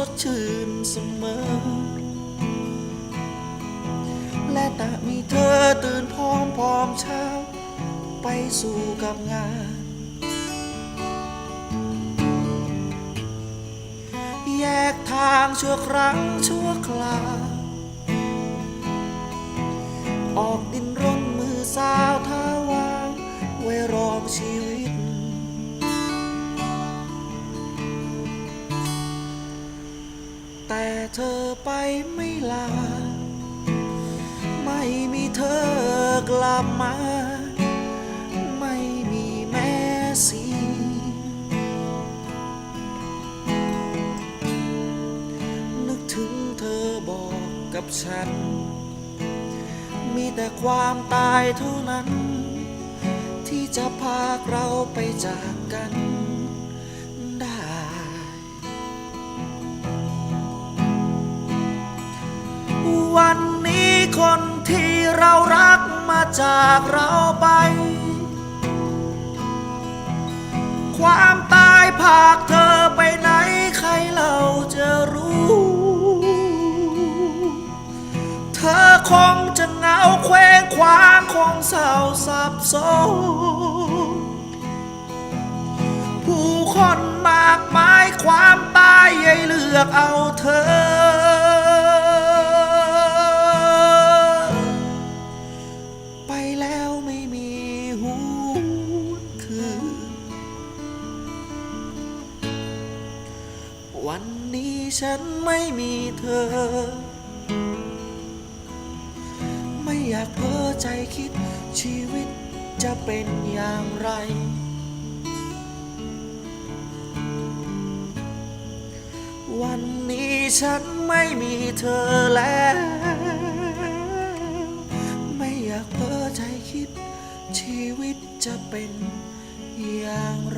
สดชื่นเสมอ และแต่มีเธอตื่นพร้อมพร้อมเช้า ไปสู่กับงาน แยกทางชั่วครั้งชั่วคราวออกดินร่นมือสาวเท้าวาง ไว้รองชีวิต แต่เธอไปไม่ลา ไม่มีเธอกลับมา ไม่มีแม้เสียงนึกถึงเธอบอกกับฉัน มีแต่ความตายเท่านั้น ที่จะพาเราไปจากกัน วันนี้คนที่เรารักมาจากเราไป ความตายพากเธอไปไหนใครเราจะรู้ เธอคงจะเหงาเคว้งคว้างคงเศร้าสับสนผู้คนมากมายความตายใหญ่เลือกเอาเธอ วันนี้ฉันไม่มีเธอ ไม่อยากเพ้อใจคิดชีวิตจะเป็นอย่างไร วันนี้ฉันไม่มีเธอแล้ว ไม่อยากเพ้อใจคิดชีวิตจะเป็นอย่างไร